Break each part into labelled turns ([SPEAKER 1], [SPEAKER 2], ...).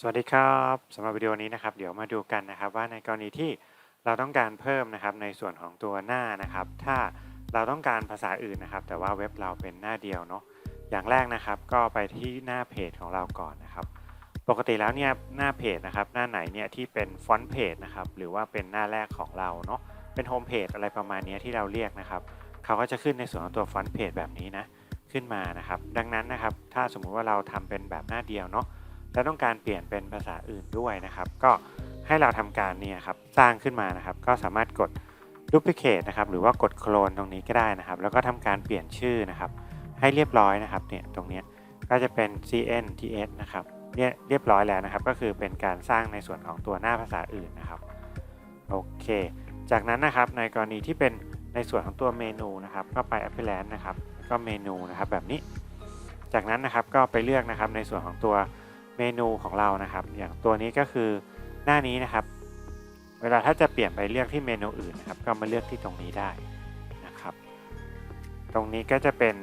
[SPEAKER 1] สวัสดีครับสำหรับวิดีโอนี้นะครับ เดี๋ยวมาดูกันนะครับ ว่าในกรณีที่เราต้องการเพิ่มนะครับในส่วนของตัวหน้านะครับ ถ้าเราต้องการภาษาอื่นนะครับ แต่ว่าเว็บเราเป็นหน้าเดียวเนาะอย่างแรกนะครับ ก็ไปที่หน้าเพจของเราก่อนนะครับ ปกติแล้วเนี่ยหน้าเพจนะครับ หน้าไหนเนี่ยที่เป็นฟอนต์เพจนะครับหรือว่าเป็นหน้าแรกของเราเนาะเป็นโฮมเพจอะไรประมาณนี้ที่เราเรียกนะครับเขาก็จะขึ้นในส่วนของตัวฟอนต์เพจแบบนี้นะขึ้นมานะครับ ดังนั้นนะครับ ถ้าสมมุติว่าเราทำเป็นแบบหน้าเดียวเนาะ แล้วต้องการเปลี่ยนเป็นภาษาอื่นด้วยนะครับ ก็ให้เราทำการเนี่ยครับสร้างขึ้นมานะครับ ก็สามารถกด duplicate นะครับ หรือว่ากดโคลนตรงนี้ก็ได้นะครับ แล้วก็ทำการเปลี่ยนชื่อนะครับ ให้เรียบร้อยนะครับ เนี่ยตรงนี้ก็จะเป็น cnts นะครับเนี่ยเรียบร้อยแล้วนะครับ ก็คือเป็นการสร้างในส่วนของตัวหน้าภาษาอื่นนะครับ โอเค จากนั้นนะครับในกรณีที่เป็นในส่วนของตัวเมนูนะครับ ก็ไป appearance นะครับ ก็เมนูนะครับแบบนี้ จากนั้นนะครับก็ไปเลือกนะครับในส่วนของตัว เมนูของเรานะครับ อย่างตัวนี้ก็คือหน้านี้นะครับ เวลาถ้าจะเปลี่ยนไปเลือกที่เมนูอื่นนะครับ ก็มาเลือกที่ตรงนี้ได้นะครับ ตรงนี้ก็จะเป็น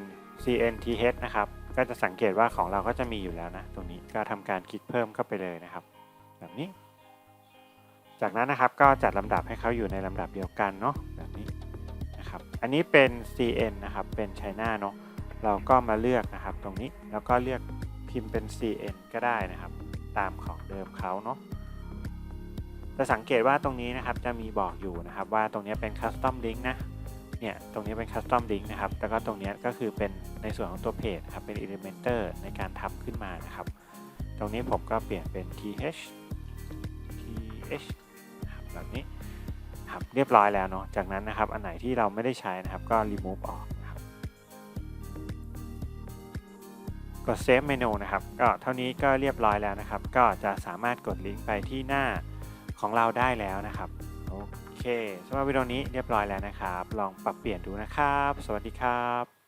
[SPEAKER 1] CNTH นะครับ ก็จะสังเกตว่าของเราก็จะมีอยู่แล้วนะ ตรงนี้ก็ทำการคลิกเพิ่มเข้าไปเลยนะครับ แบบนี้ จากนั้นนะครับก็จัดลำดับให้เขาอยู่ในลำดับเดียวกันเนาะแบบนี้นะครับ อันนี้เป็น CN นะครับ เป็น China เนาะเราก็มาเลือกนะครับ ตรงนี้แล้วก็เลือก พิมพ์เป็น cn ก็ได้นะครับ ตามของเดิมเขาเนาะจะสังเกตว่าตรงนี้นะครับจะมีบอกอยู่นะครับ ว่าตรงนี้เป็น custom link นะเนี่ยตรงนี้เป็น custom link นะครับแล้วก็ตรงนี้ก็คือเป็นในส่วนของตัวเพจครับเป็น elementer ในการทำขึ้นมานะครับ ตรงนี้ผมก็เปลี่ยนเป็น th th ครับแบบนี้ครับเรียบร้อยแล้วเนาะจากนั้นนะครับอันไหนที่เราไม่ได้ใช้นะครับก็ remove ออก กด Save Menu นะครับก็เท่านี้ก็เรียบร้อยแล้วนะครับ ก็จะสามารถกดลิงก์ไปที่หน้าของเราได้แล้วนะครับโอเคสำหรับวิดีโอนี้เรียบร้อยแล้วนะครับ ลองปรับเปลี่ยนดูนะครับ สวัสดีครับ